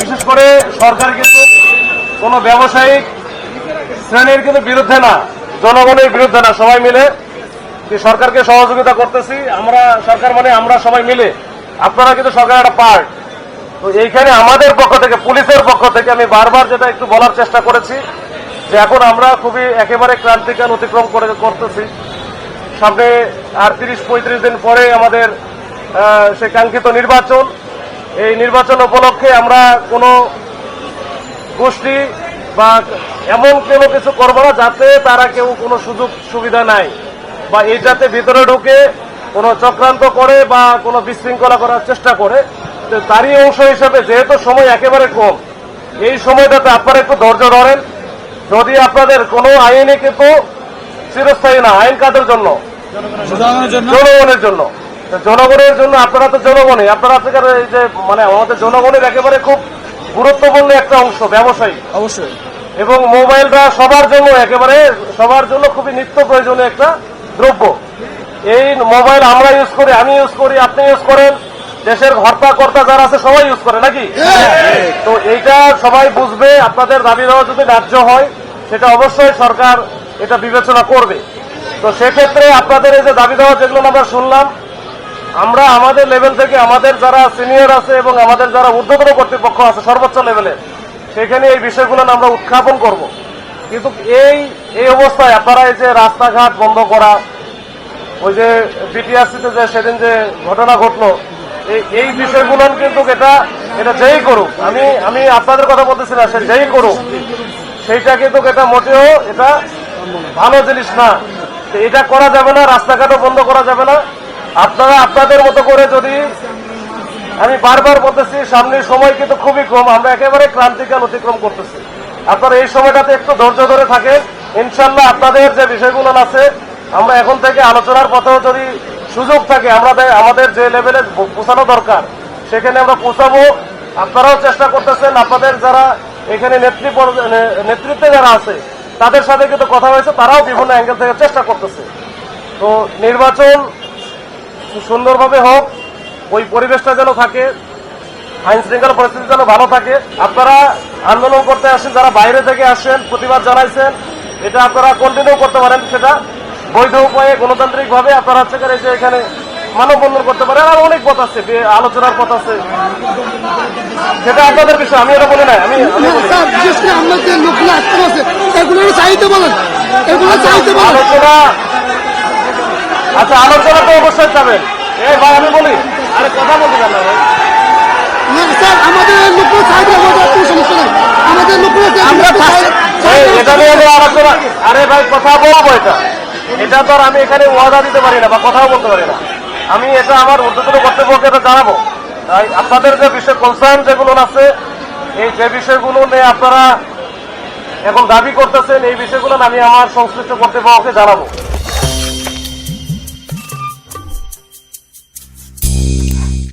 বিশেষ করে সরকার কিন্তু কোনো ব্যবসায়িক শ্রেণির কিন্তু বিরুদ্ধে না, জনগণের বিরুদ্ধে না, সবাই মিলে সরকারকে সহযোগিতা করতেছি, আমরা সরকার মানে আমরা সবাই মিলে। আপনারা কিন্তু সরকার একটা পার্ট। তো এইখানে আমাদের পক্ষ থেকে, পুলিশের পক্ষ থেকে আমি বারবার যেটা একটু বলার চেষ্টা করেছি, যে এখন আমরা খুবই একেবারে ক্রান্তিকাল অতিক্রম করে করতেছি। সামনে আর তিরিশ পঁয়ত্রিশ দিন পরে আমাদের সে কাঙ্ক্ষিত নির্বাচন। এই নির্বাচন উপলক্ষে আমরা কোনো গোষ্ঠী বা এমন কোনো কিছু করব না যাতে তারা কেউ কোনো সুযোগ সুবিধা নাই বা এইটাতে ভিতরে ঢুকে কোনো চক্রান্ত করে বা কোনো বিশৃঙ্খলা করার চেষ্টা করে। তো তারই অংশ হিসেবে যেহেতু সময় একেবারে কম এই সময়টাতে আপনারা একটু ধৈর্য ধরেন। যদি আপনাদের কোনো আইনে কিন্তু চিরস্থায়ী না আইন কাদের জন্য। জনগণের জন্য। জনগণের জন্য তো জনগণের জন্য আপনারা তো জনগণই আপনারা আপনাদের এই যে মানে আমাদের জনগণের একেবারে খুব গুরুত্বপূর্ণ একটা অংশ ব্যবসায়ী। অবশ্যই। এবং মোবাইলটা সবার জন্য একেবারে সবার জন্য খুবই নিত্য প্রয়োজনীয় একটা দ্রব্য। এই মোবাইল আমরা ইউজ করি আমি ইউজ করি আপনি ইউজ করেন দেশের হর্তা কর্তা যারা আছে সবাই ইউজ করে নাকি? তো এইটা সবাই বুঝবে আপনাদের দাবি দেওয়া যদি ন্যায্য হয় সেটা অবশ্যই সরকার এটা বিবেচনা করবে। তো সেক্ষেত্রে আপনাদের এই যে দাবি দেওয়া যেগুলো আমরা শুনলাম আমরা আমাদের লেভেল থেকে আমাদের যারা সিনিয়র আছে এবং আমাদের যারা ঊর্ধ্বতন কর্তৃপক্ষ আছে, সর্বোচ্চ লেভেলে সেখানে এই বিষয়গুলো আমরা উত্থাপন করব। কিন্তু এই এই অবস্থায় আপনারা এই যে রাস্তাঘাট বন্ধ করা, ওই যে বিটিআরসিতে যে সেদিন যে ঘটনা ঘটলো, এই- বিষয়গুলো কিন্তু এটা এটা যেই করুক, আমি আমি আপনাদের কথা বলতেছি না সে যেই করুক, সেইটা কিন্তু এটা মোটেও এটা ভালো জিনিস না। এটা করা যাবে না, রাস্তাঘাটও বন্ধ করা যাবে না। আপনারা আপনাদের মতো করে যদি আমি বারবার বলতেছি, সামনের সময় কিন্তু খুবই কম, আমরা একেবারে ক্রান্তিকাল অতিক্রম করতেছি। আপনারা এই সময়টাতে একটু ধৈর্য ধরে থাকেন। ইনশাল্লাহ আপনাদের যে বিষয়গুলো আছে, আমরা এখন থেকে আলোচনার পথেও যদি সুযোগ থাকে আমাদের আমাদের যে লেভেলে পৌঁছানো দরকার, সেখানে আমরা পৌঁছাবো। আপনারাও চেষ্টা করতেছেন, আপনাদের যারা এখানে নেতৃত্বে যারা আছে, তাদের সাথে কিন্তু কথা হয়েছে, তারাও বিভিন্ন অ্যাঙ্গেল থেকে চেষ্টা করতেছে। তো নির্বাচন সুন্দরভাবে হোক ওই পরিবেশটা যেন থাকে আইন শৃঙ্খলা পরিস্থিতি যেন ভালো থাকে। আপনারা আন্দোলন করতে আসেন যারা বাইরে থেকে আসেন প্রতিবাদ জানাইছেন এটা আপনারা কন্টিনিউ করতে পারেন সেটা বৈধ উপায়ে গণতান্ত্রিক ভাবে আপনারা হচ্ছে এই যে এখানে মানববন্ধন করতে পারেন। আর অনেক পথ আছে আলোচনার পথ আছে। সেটা আপনাদের বিষয় আমি এটা বলি না আমি আমি বলি। স্যার বিশেষ করে আমরা যে লোকগুলো আটকে আছে এগুলো চাইতে বলেন এগুলো চাইতে বলেন। আলোচনা আচ্ছা আলোচনা তো অবশ্যই চাবেন। এই ভাই আমি বলি আরে কথা বলতে পারেন না। ভাই স্যার আমাদের লোকগুলো চাইতে আমাদের সমস্যা নেই আমাদের লোকগুলো আমরা এটা নিয়ে আলোচনা আরে ভাই কথা বলব এটা। এটা তো আর আমি এখানে ওয়াদা দিতে পারি না বা কথাও বলতে পারি না। আমি এটা আমার ঊর্ধ্বতন কর্তৃপক্ষকে এটা জানাব? তাই আপনাদের যে বিষয় কনসার্ন যেগুলো আছে এই যে বিষয়গুলো নিয়ে আপনারা এখন দাবি করতেছেন এই বিষয়গুলো আমি আমার সংশ্লিষ্ট কর্তৃপক্ষকে জানাব?